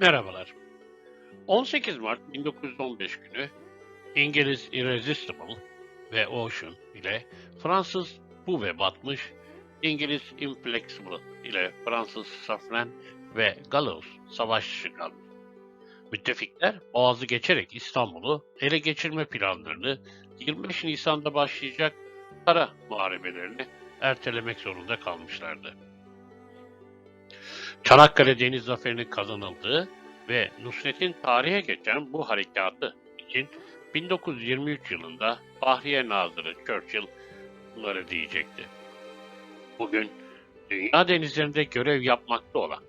Merhabalar. 18 Mart 1915 günü İngiliz Irresistible ve Ocean ile Fransız Bouvet batmış, İngiliz Inflexible ile Fransız Safran ve Gallows savaş kalmış. Müttefikler Boğaz'ı geçerek İstanbul'u ele geçirme planlarını 25 Nisan'da başlayacak kara muharebelerini ertelemek zorunda kalmışlardı. Çanakkale Deniz Zaferi'nin kazanıldığı ve Nusret'in tarihe geçen bu harekatı için 1923 yılında Bahriye Nazırı Churchill bunları diyecekti. Bugün dünya denizlerinde görev yapmakta olan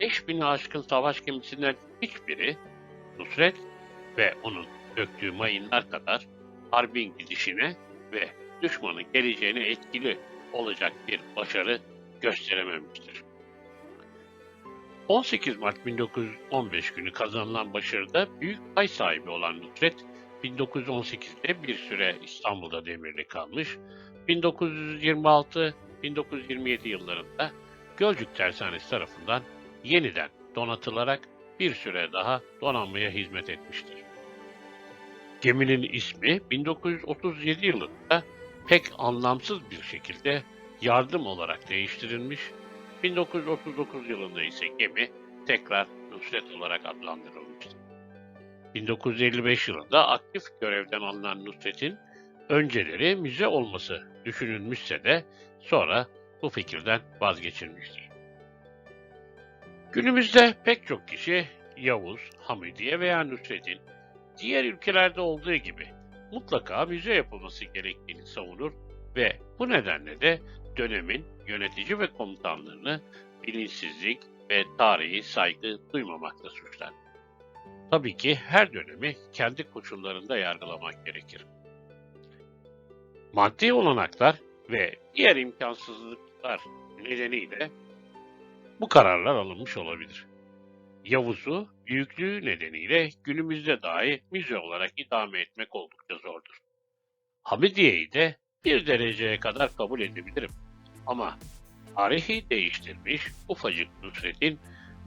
5000'i aşkın savaş gemisinden hiçbiri Nusret ve onun döktüğü mayınlar kadar harbin gidişine ve düşmanın geleceğine etkili olacak bir başarı gösterememiştir. 18 Mart 1915 günü kazanılan başarıda büyük pay sahibi olan Nusret, 1918'de bir süre İstanbul'da demirli kalmış, 1926-1927 yıllarında Gölcük Tersanesi tarafından yeniden donatılarak bir süre daha donanmaya hizmet etmiştir. Geminin ismi 1937 yılında pek anlamsız bir şekilde yardım olarak değiştirilmiş 1939 yılında ise gemi tekrar Nusret olarak adlandırılmıştı. 1955 yılında aktif görevden alınan Nusret'in önceleri müze olması düşünülmüşse de sonra bu fikirden vazgeçilmiştir. Günümüzde pek çok kişi Yavuz, Hamidiye veya Nusret'in diğer ülkelerde olduğu gibi mutlaka müze yapılması gerektiğini savunur ve bu nedenle de dönemin yönetici ve komutanlarını bilinçsizlik ve tarihi saygı duymamakla suçlar. Tabii ki her dönemi kendi koşullarında yargılamak gerekir. Maddi olanaklar ve diğer imkansızlıklar nedeniyle bu kararlar alınmış olabilir. Yavuz'u büyüklüğü nedeniyle günümüzde dahi müze olarak idame etmek oldukça zordur. Hamidiye'yi de bir dereceye kadar kabul edebilirim. Ama tarihi değiştirmiş ufacık Nusret'in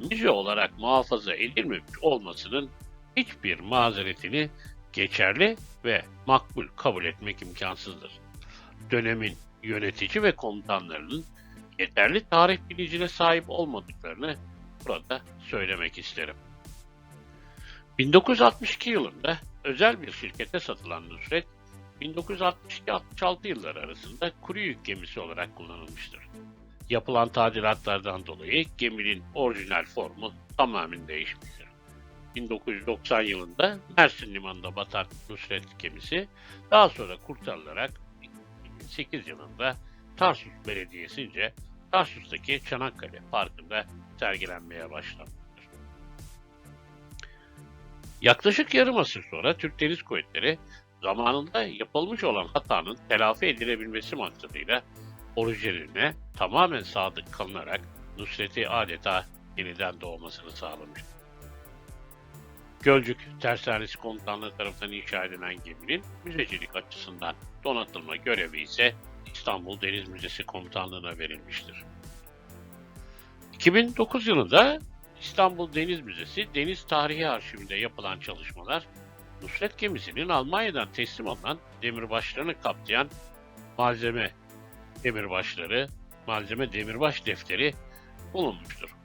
müze olarak muhafaza edilmemiş olmasının hiçbir mazeretini geçerli ve makbul kabul etmek imkansızdır. Dönemin yönetici ve komutanlarının yeterli tarih bilincine sahip olmadıklarını burada söylemek isterim. 1962 yılında özel bir şirkete satılan Nusret, 1962-66 yılları arasında kuru yük gemisi olarak kullanılmıştır. Yapılan tadilatlardan dolayı geminin orijinal formu tamamen değişmiştir. 1990 yılında Mersin Limanı'nda batan Nusret gemisi daha sonra kurtarılarak 2008 yılında Tarsus Belediyesi'nce Tarsus'taki Çanakkale Parkı'nda sergilenmeye başlanmıştır. Yaklaşık yarım asır sonra Türk Deniz Kuvvetleri zamanında yapılmış olan hatanın telafi edilebilmesi maksadıyla orijinaline tamamen sadık kalınarak Nusret'i adeta yeniden doğmasını sağlamıştır. Gölcük Tersanesi Komutanlığı tarafından inşa edilen geminin müzecilik açısından donatılma görevi ise İstanbul Deniz Müzesi Komutanlığı'na verilmiştir. 2009 yılında İstanbul Deniz Müzesi Deniz Tarihi Arşivinde yapılan çalışmalar Nusret gemisinin Almanya'dan teslim alınan demirbaşlarını kapsayan malzeme demirbaşları, malzeme demirbaş defteri bulunmuştur.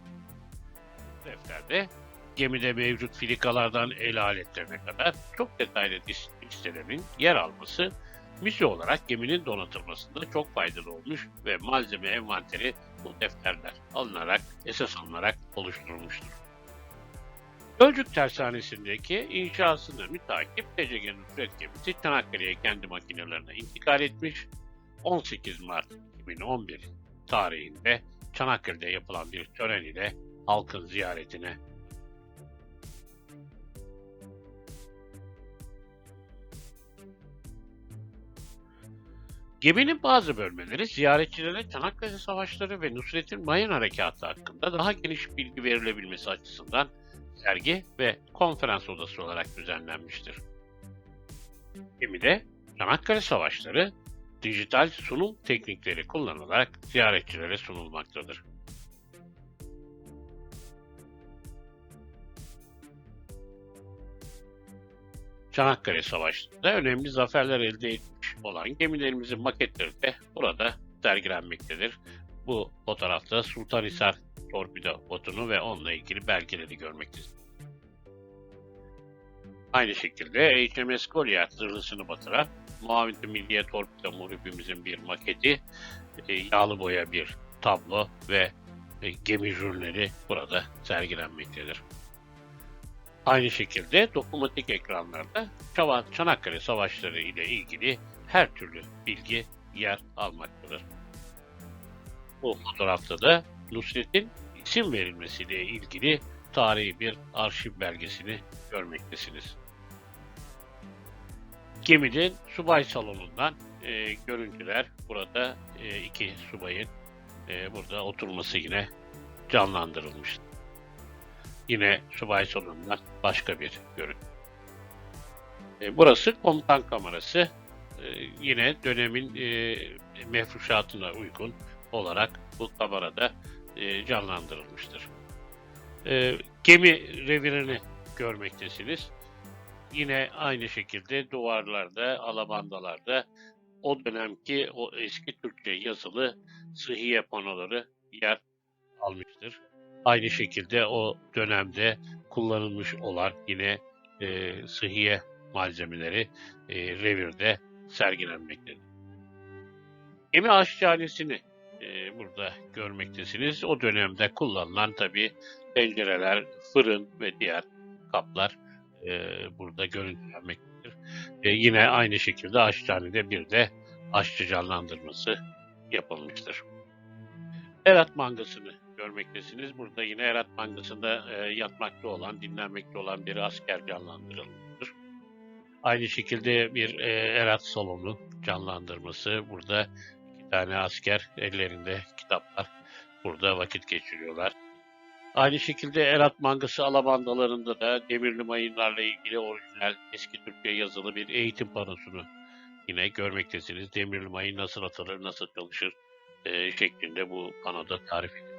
Defterde gemide mevcut filikalardan el aletlerine kadar çok detaylı lis- listelerin yer alması müze olarak geminin donatılmasında çok faydalı olmuş ve malzeme envanteri bu defterler alınarak, esas alınarak oluşturulmuştur. Gölcük Tersanesi'ndeki inşasını mütakip TCG Nusret gemisi Çanakkale'ye kendi makinelerine intikal etmiş. 18 Mart 2011 tarihinde Çanakkale'de yapılan bir tören ile halkın ziyaretine Geminin bazı bölmeleri ziyaretçilere Çanakkale Savaşları ve Nusret'in Mayın Harekatı hakkında daha geniş bilgi verilebilmesi açısından sergi ve konferans odası olarak düzenlenmiştir. Gemide Çanakkale Savaşları dijital sunum teknikleri kullanılarak ziyaretçilere sunulmaktadır. Çanakkale Savaşı'nda önemli zaferler elde etmiş olan gemilerimizin maketleri de burada sergilenmektedir. Bu fotoğrafta Sultanhisar torpido botunu ve onunla ilgili belgeleri görmektedir. Aynı şekilde HMS Goliath zırhlısını batıran Muavin Milliye Torpido Muhribimizin bir maketi, e, yağlı boya bir tablo ve e, gemi jurnali burada sergilenmektedir. Aynı şekilde dokunmatik ekranlarda Çanakkale Savaşları ile ilgili her türlü bilgi yer almaktadır. Bu fotoğrafta da Nusret'in isim verilmesiyle ilgili tarihi bir arşiv belgesini görmektesiniz. Geminin subay salonundan e, görüntüler burada e, iki subayın e, burada oturması yine canlandırılmış. Yine subay salonundan başka bir görüntü. E, burası komutan kamerası. E, yine dönemin e, mefruşatına uygun olarak bu kamerada e, canlandırılmıştır. E, gemi revirini görmektesiniz. Yine aynı şekilde duvarlarda, alabandalarda o dönemki o eski Türkçe yazılı sıhhiye panoları yer almıştır. Aynı şekilde o dönemde kullanılmış olan yine e, sıhhiye malzemeleri e, revirde sergilenmektedir. Gemi aşçhanesini e, burada görmektesiniz. O dönemde kullanılan tabi tencereler, fırın ve diğer kaplar e, burada görüntülenmektedir. E, yine aynı şekilde aşçhanede bir de aşçı canlandırması yapılmıştır. Erat mangasını görmektesiniz. Burada yine Erat mangasında e, yatmakta olan, dinlenmekte olan bir asker canlandırılmıştır. Aynı şekilde bir e, Erat salonu canlandırması. Burada tane asker ellerinde kitaplar burada vakit geçiriyorlar. Aynı şekilde Erat mangası alabandalarında da demirli mayınlarla ilgili orijinal eski Türkçe yazılı bir eğitim panosunu yine görmektesiniz. Demirli mayın nasıl atılır, nasıl çalışır e, şeklinde bu panoda tarif edilir.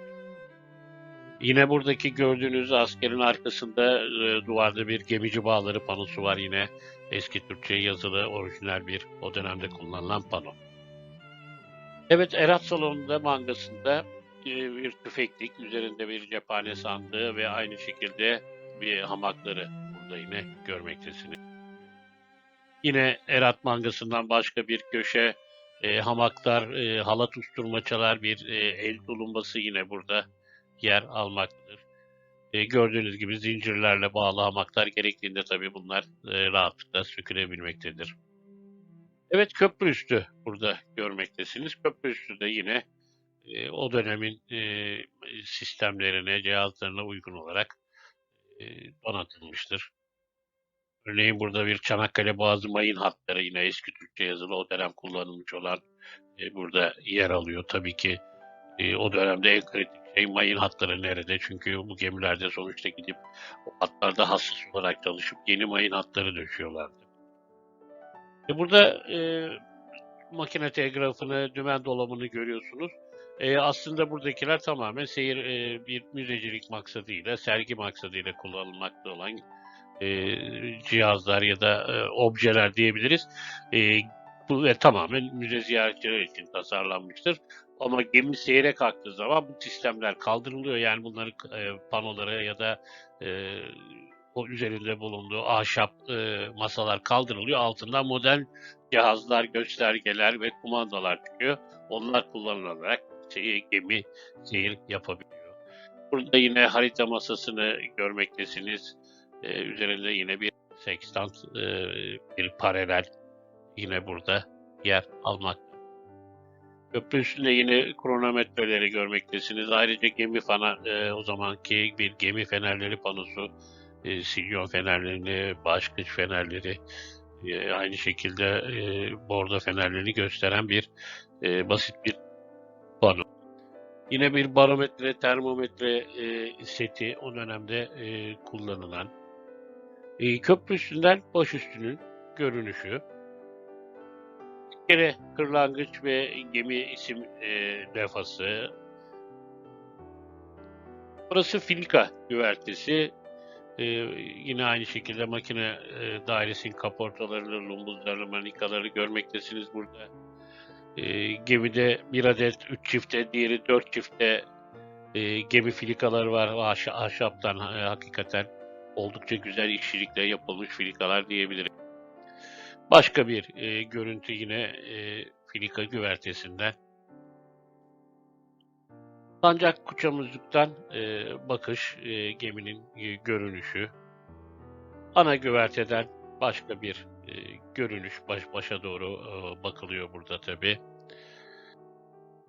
Yine buradaki gördüğünüz askerin arkasında e, duvarda bir gemici bağları panosu var yine. Eski Türkçe yazılı orijinal bir o dönemde kullanılan pano. Evet Erat salonunda mangasında e, bir tüfeklik, üzerinde bir cephane sandığı ve aynı şekilde bir hamakları burada yine görmektesiniz. Yine Erat mangasından başka bir köşe e, hamaklar, e, halat usturmaçalar, bir e, el tulumbası yine burada yer almaktadır. E, gördüğünüz gibi zincirlerle bağlı hamaklar gerektiğinde tabii bunlar e, rahatlıkla sökülebilmektedir. Evet köprü üstü burada görmektesiniz. Köprü üstü de yine e, o dönemin e, sistemlerine, cihazlarına uygun olarak e, donatılmıştır. Örneğin burada bir Çanakkale Boğazı mayın hatları yine eski Türkçe yazılı o dönem kullanılmış olan e, burada yer alıyor. Tabii ki e, o dönemde en kritik şey mayın hatları nerede? Çünkü bu gemilerde sonuçta gidip o hatlarda hassas olarak çalışıp yeni mayın hatları döşüyorlardı. E, burada e, makine telgrafını, dümen dolabını görüyorsunuz. E, aslında buradakiler tamamen seyir e, bir müzecilik maksadıyla, sergi maksadıyla kullanılmakta olan e, cihazlar ya da e, objeler diyebiliriz. E, bu ve tamamen müze ziyaretçileri için tasarlanmıştır. Ama gemi seyre kalktığı zaman bu sistemler kaldırılıyor. Yani bunları e, panolara ya da e, üzerinde bulunduğu ahşap e, masalar kaldırılıyor. Altından modern cihazlar, göstergeler ve kumandalar çıkıyor. Onlar kullanılarak seyir, gemi seyir yapabiliyor. Burada yine harita masasını görmektesiniz. Ee, üzerinde yine bir sextant, e, bir paralel yine burada yer almak. Köprü üstünde yine kronometreleri görmektesiniz. Ayrıca gemi fana, e, o zamanki bir gemi fenerleri panosu, e, silyon fenerlerini, baş kış fenerleri, e, aynı şekilde e, bordo fenerlerini gösteren bir e, basit bir pano. Yine bir barometre, termometre e, seti o dönemde e, kullanılan. E, köprü üstünden baş üstünün görünüşü. Bir kere kırlangıç ve gemi isim e, levhası. Burası Filika güvertesi. Ee, yine aynı şekilde makine e, dairesinin kaportalarını, lumbuzlarını, manikaları görmektesiniz burada. Ee, gemide bir adet 3 çifte, diğeri 4 çifte e, gemi filikaları var. Ahşa- ahşaptan e, hakikaten oldukça güzel işçilikle yapılmış filikalar diyebilirim. Başka bir e, görüntü yine e, filika güvertesinden. Sancak kuçamızlıktan e, bakış, e, geminin e, görünüşü. Ana güverteden başka bir e, görünüş baş başa doğru e, bakılıyor burada tabi.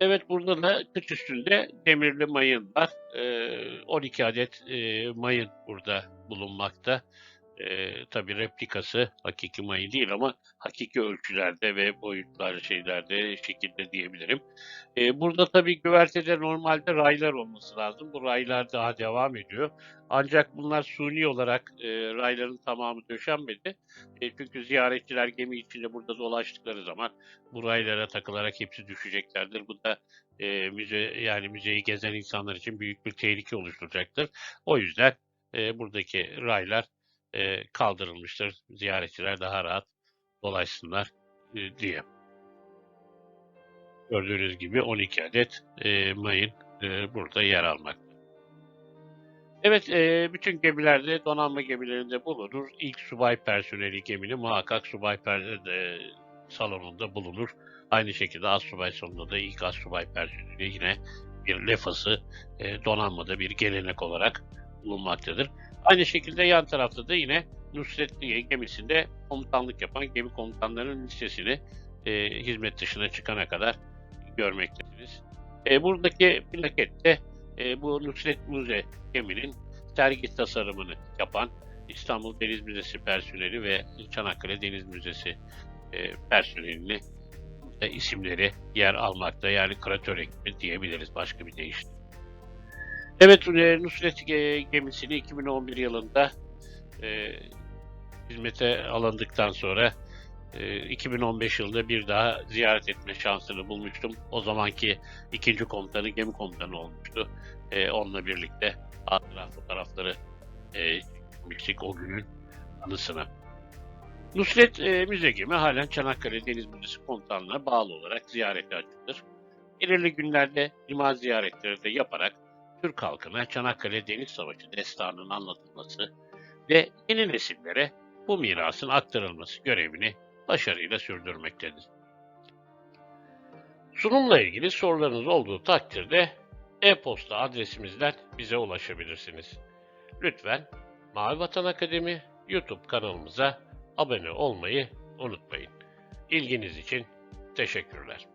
Evet burada da kıç üstünde demirli mayın var. E, 12 adet e, mayın burada bulunmakta. E, tabi replikası hakiki mayın değil ama hakiki ölçülerde ve boyutlar şeylerde şekilde diyebilirim. E, burada tabii güvertede normalde raylar olması lazım. Bu raylar daha devam ediyor. Ancak bunlar suni olarak e, rayların tamamı döşenmedi. E, çünkü ziyaretçiler gemi içinde burada dolaştıkları zaman bu raylara takılarak hepsi düşeceklerdir. Bu da e, müze yani müzeyi gezen insanlar için büyük bir tehlike oluşturacaktır. O yüzden e, buradaki raylar e, kaldırılmıştır. Ziyaretçiler daha rahat dolaşsınlar e, diye. Gördüğünüz gibi 12 adet e, mayın e, burada yer almakta. Evet, e, bütün gemilerde, donanma gemilerinde bulunur. İlk subay personeli geminin muhakkak subay per- salonunda bulunur. Aynı şekilde az subay salonunda da ilk az subay personeli yine bir lefası e, donanmada bir gelenek olarak bulunmaktadır. Aynı şekilde yan tarafta da yine Nusretliye gemisinde komutanlık yapan gemi komutanlarının listesini e, hizmet dışına çıkana kadar görmektesiniz. E, buradaki plakette e, bu Nusret Müze geminin sergi tasarımını yapan İstanbul Deniz Müzesi personeli ve Çanakkale Deniz Müzesi e, personelini burada isimleri yer almakta. Yani kreatör ekibi diyebiliriz başka bir deyişle. Evet, Nusret gemisini 2011 yılında e, hizmete alındıktan sonra e, 2015 yılında bir daha ziyaret etme şansını bulmuştum. O zamanki ikinci komutanı gemi komutanı olmuştu. E, onunla birlikte hatıra fotoğrafları e, çekmiştik o günün anısına. Nusret e, Müze Gemi halen Çanakkale Deniz Müzesi Komutanlığı'na bağlı olarak ziyarete açılır. Belirli günlerde liman ziyaretleri de yaparak Türk halkına Çanakkale Deniz Savaşı destanının anlatılması ve yeni nesillere bu mirasın aktarılması görevini başarıyla sürdürmektedir. Sunumla ilgili sorularınız olduğu takdirde e-posta adresimizden bize ulaşabilirsiniz. Lütfen Mavi Vatan Akademi YouTube kanalımıza abone olmayı unutmayın. İlginiz için teşekkürler.